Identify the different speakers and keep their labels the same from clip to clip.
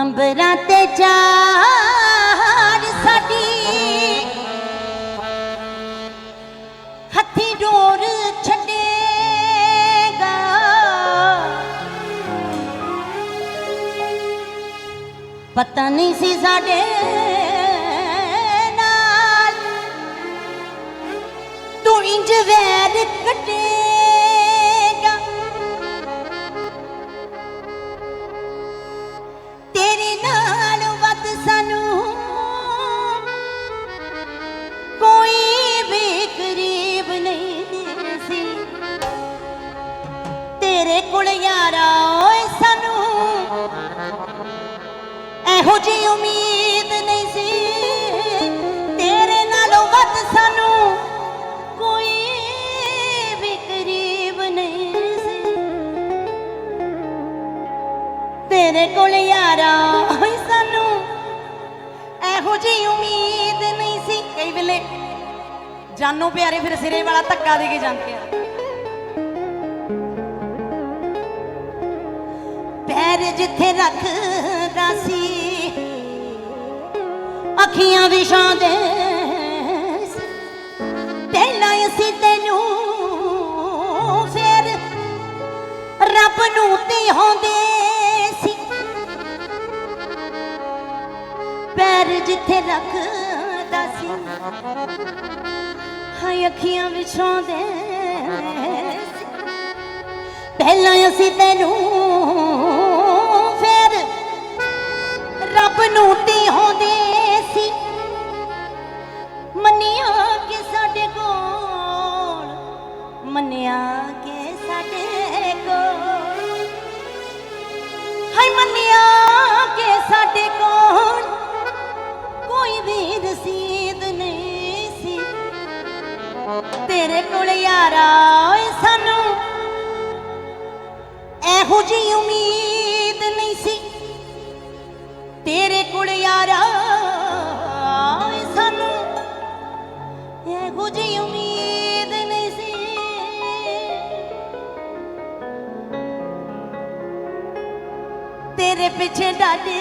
Speaker 1: ਅੰਬਰਾਂ ਤੇ ਚਾਰ ਸਾਡੀ। ਹੱਥੀ ਡੋਰ ਛੱਡੇਗਾ। ਪਤਾ ਨਹੀਂ ਸੀ ਸਾਡੇ ਨਾਲ। ਤੂੰ ਇੰਜ ਵੈਰ ਕੱਟੇਗਾ ਕੋਲ ਓਏ ਸਾਨੂੰ। ਇਹੋ ਜੀ ਉਮੀਦ ਨਹੀਂ ਸੀ। ਤੇਰੇ ਨਾਲੋਂ ਵੱਧ ਸਾਨੂੰ ਕੋਈ ਵੀ ਕਰੀਬ ਨਹੀਂ ਸੀ। ਤੇਰੇ ਕੋਲ ਯਾਰਾ ਹੋਈ ਸਾਨੂੰ। ਇਹੋ ਜੀ ਉਮੀਦ ਨਹੀਂ ਸੀ। ਕਈ ਵੇਲੇ ਜਾਨੋ ਪਿਆਰੇ ਫਿਰ ਸਿਰੇ ਵਾਲਾ ਧੱਕਾ ਦੇ ਕੇ ਜਾਂਦੇ ਆ। ਪੈਰ ਜਿੱਥੇ ਰੱਖਦਾ ਸੀ, ਅੱਖੀਆਂ ਵਿਛਾਉਂਦੇ ਸੀ। ਪਹਿਲਾਂ ਅਸੀਂ ਤੈਨੂੰ ਫੇਰ ਰੱਬ ਨੂੰ ਤੇ ਹੁੰਦੇ ਸੀ। ਪੈਰ ਜਿੱਥੇ ਰੱਖਦਾ ਸੀ, ਹਾਏ ਅੱਖੀਆਂ ਵਿਛਾਉਂਦੇ ਪਹਿਲਾਂ ਅਸੀਂ ਤੈਨੂੰ ਰੱਬ ਹੁੰਦੇ ਸੀ। ਮੰਨਿਆ ਕਿ ਸਾਡੇ ਕੋਲ, ਮੰਨਿਆ ਕਿ ਸਾਡੇ ਕੋਲ। ਹਾਏ ਮੰਨਿਆ ਕਿ ਸਾਡੇ ਕੋਲ ਕੋਈ ਵੀ ਰਸੀਦ ਨਹੀਂ ਸੀ। ਤੇਰੇ ਕੋਲ ਯਾਰਾ ਕੋਲ ਯਾਰਾ ਓਏ ਸਾਨੂੰ। ਇਹੋ ਜੀ ਉਮੀਦ ਨਹੀਂ ਸੀ। ਤੇਰੇ ਪਿੱਛੇ ਡਾਡੇ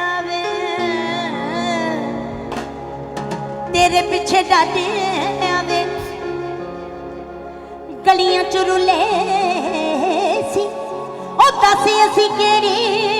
Speaker 1: ਆਵੇ। ਤੇਰੇ ਪਿੱਛੇ ਡਾਡੇ ਆਵੇ। ਗਲੀਆਂ ਚ ਰੁਲੇ ਸੀ। ਉਹ ਦੱਸ ਅਸੀਂ ਕਿਹੜੀ